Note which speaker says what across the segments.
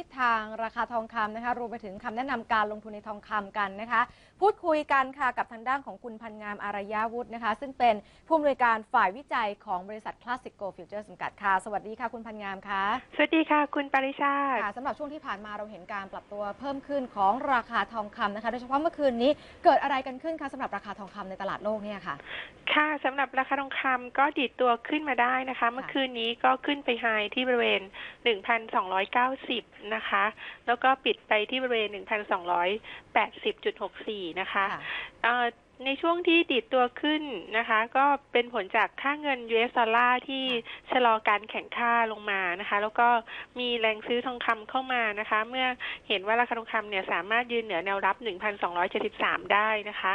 Speaker 1: ทิศทางราคาทองคำนะคะรวมไปถึงคำแนะนำการลงทุนในทองคำกันนะคะ พูดคุยกันค่ะกับทางด้านของคุณพันงามอารยาวุฒินะคะ ซึ่งเป็นผู้อำนวยการฝ่ายวิจัยของบริษัทคลาสสิกโกลฟิวเจอร์จำกัดค่ะ สวัสดีค่ะคุณพันงามค่ะ
Speaker 2: สวัสดีค่ะคุณปริชาติ
Speaker 1: ค่ะสำหรับช่วงที่ผ่านมาเราเห็นการปรับตัวเพิ่มขึ้นของราคาทองคำนะคะโดยเฉพาะเมื่อคืนนี้เกิดอะไรกันขึ้นคะสำหรับราคาทองคำในตลาดโลกเนี่ยค่ะ
Speaker 2: ค่ะสำหรับราคาทองคำก็ดีดตัวขึ้นมาได้นะคะ เมื่อคืนนี้ก็ขึ้นไปไฮที่บริเวณ 1,290นะคะ แล้วก็ปิดไปที่บริเวณ 1,280.64 นะคะ
Speaker 1: ค่ะ
Speaker 2: เอ่อ ในช่วงที่ดีดตัวขึ้นนะคะ ก็เป็นผลจากค่าเงิน US ดอลลาร์ที่ชะลอการแข่งค่าลงมานะคะ แล้วก็มีแรงซื้อทองคำเข้ามานะคะ เมื่อเห็นว่าราคาทองคำเนี่ยสามารถยืนเหนือแนวรับ 1,273 ได้นะคะ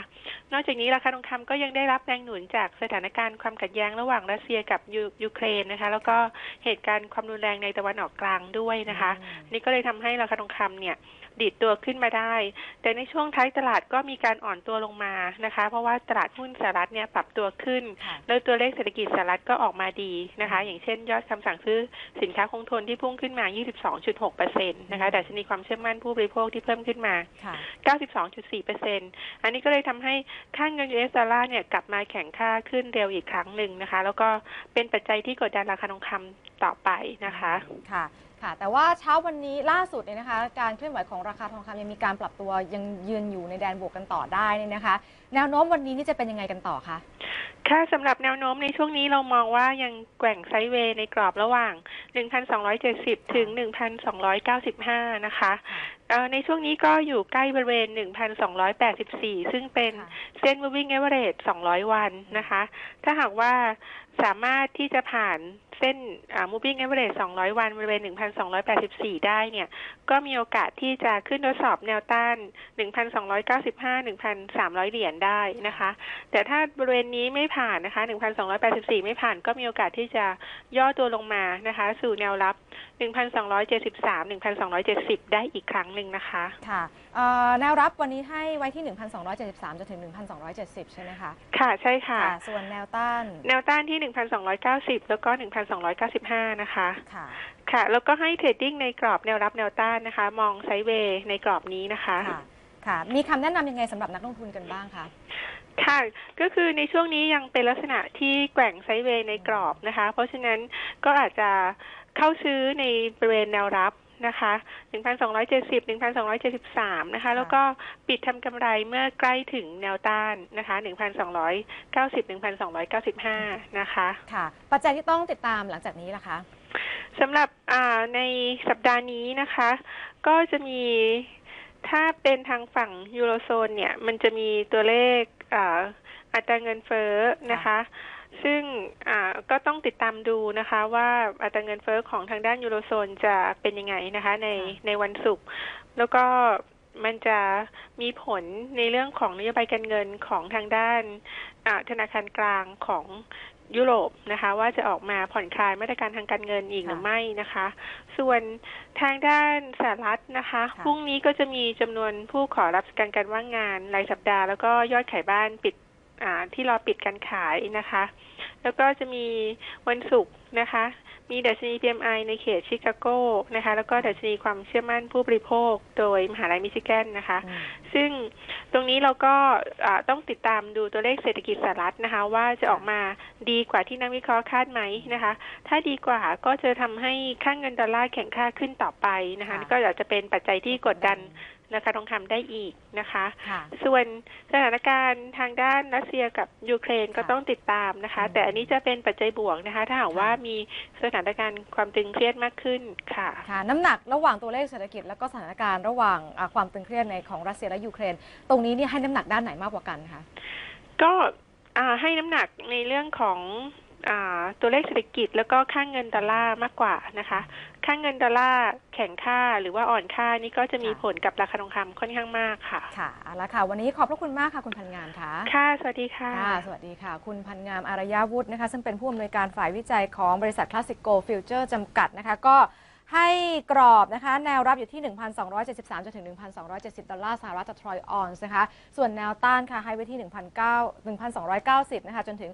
Speaker 2: นอกจากนี้ราคาทองคำก็ยังได้รับแรงหนุนจากสถานการณ์ความขัดแย้งระหว่างรัสเซียกับยูยูเครนนะคะ แล้วก็เหตุการณ์ความรุนแรงในตะวันออกกลางด้วยนะคะ
Speaker 1: อืม
Speaker 2: นี่ก็เลยทำให้ราคาทองคำเนี่ย ดีดตัวขึ้นมาได้ แต่ในช่วงท้ายตลาดก็มีการอ่อนตัวลงมานะคะ เพราะว่าตลาดหุ้นสหรัฐเนี่ยปรับตัวขึ้น
Speaker 1: ค่ะ
Speaker 2: แล้วตัวเลขเศรษฐกิจสหรัฐก็ออกมาดีนะคะ อย่างเช่นยอดคำสั่งซื้อสินค้าคงทนที่พุ่งขึ้นมา 22.6%นะคะแต่ชนีความเชื่อมั่นผู้บริโภคที่เพิ่มขึ้นมา
Speaker 1: ค่ะ
Speaker 2: 92.4%อันนี้ก็เลยทำให้ค่าเงิน US ดอลลาร์เนี่ยกลับมาแข็งค่าขึ้นเร็วอีกครั้งหนึ่งนะคะ แล้วก็เป็นปัจจัยที่กดดันราคาทองคำต่อไปนะคะ
Speaker 1: ค่ะค่ะ แต่ว่าเช้าวันนี้ล่าสุดเนี่ยนะคะ การเคลื่อนไหวของราคาทองคำยังมีการปรับตัวยังยืนอยู่ในแดนบวกกันต่อได้เนี่ยนะคะ แนวโน้มวันนี้นี่จะเป็นยังไงกันต่อคะ
Speaker 2: ค่ะสำหรับแนวโน้มในช่วงนี้เรามองว่ายังแกว่งไซด์เวย์ในกรอบระหว่าง 1,270 ถึง 1,295 นะคะเอ่อในช่วงนี้ก็อยู่ใกล้บริเวณ 1,284 ซึ่งเป็น
Speaker 1: ค่ะ
Speaker 2: เส้น moving average 200 วันนะคะ ถ้าหากว่าสามารถที่จะผ่านเส้นอ่า moving average 200 วันบริเวณ 1,284 ได้เนี่ย ก็มีโอกาสที่จะขึ้นทดสอบแนวต้าน 1,295 1,300 เหรียญได้นะคะ แต่ถ้าบริเวณนี้ไม่ผ่านนะคะ 1,284 ไม่ผ่านก็มีโอกาสที่จะย่อตัวลงมานะคะ สู่แนวรับ 1,273 1,270 ได้อีกครั้งหนึ่งนะคะ
Speaker 1: ค่ะเอ่อแนวรับวันนี้ให้ไว้ที่ 1,273จนถึง 1,270 ใช่ไหมคะ
Speaker 2: ค่ะใช่ค่ะ
Speaker 1: ส่วนแนวต้าน
Speaker 2: แนวต้านที่ 1,290 แล้วก็ 1,295 นะคะ
Speaker 1: ค่ะ
Speaker 2: ค่ะ แล้วก็ให้เทรดดิ้งในกรอบแนวรับแนวต้านนะคะ มองไซด์เวย์ในกรอบนี้นะคะ
Speaker 1: ค่ะ ค่ะ มีคำแนะนำยังไงสำหรับนักลงทุนกันบ้างคะ
Speaker 2: ค่ะ ก็คือในช่วงนี้ยังเป็นลักษณะที่แกว่งไซด์เวย์ในกรอบนะคะ เพราะฉะนั้นก็อาจจะเข้าซื้อในบริเวณแนวรับ นะคะ1,270 1,273นะคะ แล้วก็ปิดทำกำไรเมื่อใกล้ถึงแนวต้านนะคะ1,290 1,295 นะคะ
Speaker 1: ค่ะ ปัจจัยที่ต้องติดตามหลังจากนี้ล่ะคะ
Speaker 2: สำหรับอ่าในสัปดาห์นี้นะคะ ก็จะมีถ้าเป็นทางฝั่งยูโรโซนเนี่ย มันจะมีตัวเลขอ่าอัตราเงินเฟ้อนะคะ ซึ่งอ่าก็ต้องติดตามดูนะคะว่าอัตราเงินเฟ้อของทางด้านยูโรโซนจะเป็นยังไงนะคะใน
Speaker 1: ค่ะ
Speaker 2: ในวันศุกร์แล้วก็มันจะมีผลในเรื่องของนโยบายการเงินของทางด้านอ่าธนาคารกลางของยุโรปนะคะว่าจะออกมาผ่อนคลายมาตรการทางการเงินอีกหรือไม่นะคะ ส่วนทางด้านสหรัฐนะคะ
Speaker 1: ค่ะ
Speaker 2: พรุ่งนี้ก็จะมีจำนวนผู้ขอรับการการว่างงานรายสัปดาห์แล้วก็ยอดขายบ้านปิดอ่า ที่รอปิดการขายนะคะ แล้วก็จะมีวันศุกร์นะคะ มีดัชนี PMI ในเขตชิคาโกนะคะ แล้วก็ดัชนีความเชื่อมั่นผู้บริโภค โดยมหาลัยมิชิแกนนะคะ
Speaker 1: อืม
Speaker 2: ซึ่งตรงนี้เราก็อ่าต้องติดตามดูตัวเลขเศรษฐกิจสหรัฐนะคะ ว่าจะออกมาดีกว่าที่นักวิเคราะห์คาดไหมนะคะ ถ้าดีกว่าก็จะทำให้ค่างเงินดอลลาร์แข็งค่าขึ้นต่อไปนะคะ
Speaker 1: ค่ะ
Speaker 2: ก็อาจจะเป็นปัจจัยที่กดดัน ราคาทองคำได้อีกนะคะ
Speaker 1: ค่ะ
Speaker 2: ส่วนสถานการณ์ทางด้านรัสเซียกับยูเครนก็
Speaker 1: ค่ะ
Speaker 2: ต้องติดตามนะคะ
Speaker 1: อืม
Speaker 2: แต่อันนี้จะเป็นปัจจัยบวกนะคะ ถ้าหาก
Speaker 1: ค่ะ
Speaker 2: ว่ามีสถานการณ์ความตึงเครียดมากขึ้นค่ะ
Speaker 1: ค่ะ น้ำหนักระหว่างตัวเลขเศรษฐกิจ แล้วก็สถานการณ์ระหว่างอ่าความตึงเครียดในของรัสเซียและยูเครน ตรงนี้นี่ให้น้ำหนักด้านไหนมากกว่ากันคะ
Speaker 2: ก็อ่าให้น้ำหนักในเรื่องของอา ตัวเลขเศรษฐกิจแล้วก็ค่างเงินดอลลาร์มากกว่านะคะค่างเงินดอลลาร์แข็งค่าหรือว่าอ่อนค่านี่ก็จะมี
Speaker 1: ค่ะ
Speaker 2: ผลกับราคาทองคำค่อนข้างมากค่ะ
Speaker 1: ค่ะเอาละค่ะ วันนี้ขอบพระคุณมากค่ะ คุณพันงามค่ะ
Speaker 2: ค่ะ สวัสดีค่ะ
Speaker 1: ค่ะ สวัสดีค่ะ คุณพันงามอารยาวุฒินะคะ ซึ่งเป็นผู้อำนวยการฝ่ายวิจัยของบริษัทคลาสสิกโกลฟิวเจอร์จำกัดนะคะ ก็ ให้กรอบนะคะ แนวรับอยู่ที่ 1,273จนถึง 1,270 ดอลลาร์สหรัฐต่อทรอยออนซ์นะคะ ส่วนแนวต้านค่ะให้ไว้ที่1 9 1 2 9 0นะคะจนถึง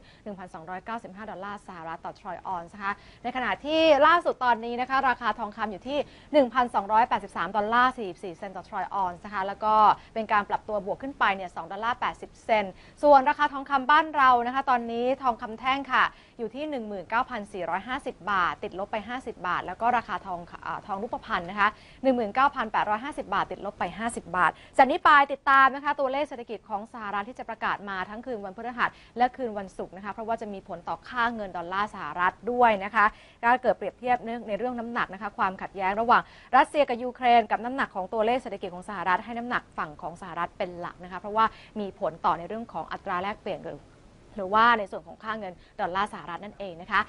Speaker 1: 1,295 ดอลลาร์สหรัฐต่อทรอยออนซ์นะคะ ในขณะที่ล่าสุดตอนนี้นะคะ ราคาทองคำอยู่ที่ 1,283 ดอลลาร์ 44 เซนต์ต่อทรอยออนซ์นะคะ แล้วก็เป็นการปรับตัวบวกขึ้นไปเนี่ย 2 ดอลลาร์ 80 เซนต์ ส่วนราคาทองคำบ้านเรานะคะ ตอนนี้ทองคำแท่งค่ะอยู่ที่ 19,450 บาท ติดลบไป 50 บาท แล้วก็ราคาทองอาทองรูปพรรณนะคะ 19,850 บาท ติดลบไป 50 บาท จากนี้ไปติดตามนะคะตัวเลขเศรษฐกิจของสหรัฐที่จะประกาศมาทั้งคืนวันพฤหัสและคืนวันศุกร์นะคะเพราะว่าจะมีผลต่อค่าเงินดอลลาร์สหรัฐด้วยนะคะก็เกิดเปรียบเทียบเในเรื่องน้ำหนักนะคะความขัดแย้งระหว่างรัสเซียกับยูเครน กับน้ำหนักของตัวเลขเศรษฐกิจของสหรัฐให้น้ำหนักฝั่งของสหรัฐเป็นหลักนะคะเพราะว่ามีผลต่อในเรื่องของอัตราแลกเปลี่ยนหรือว่าในส่วนของค่าเงินดอลลาร์สหรัฐนั่นเองนะคะ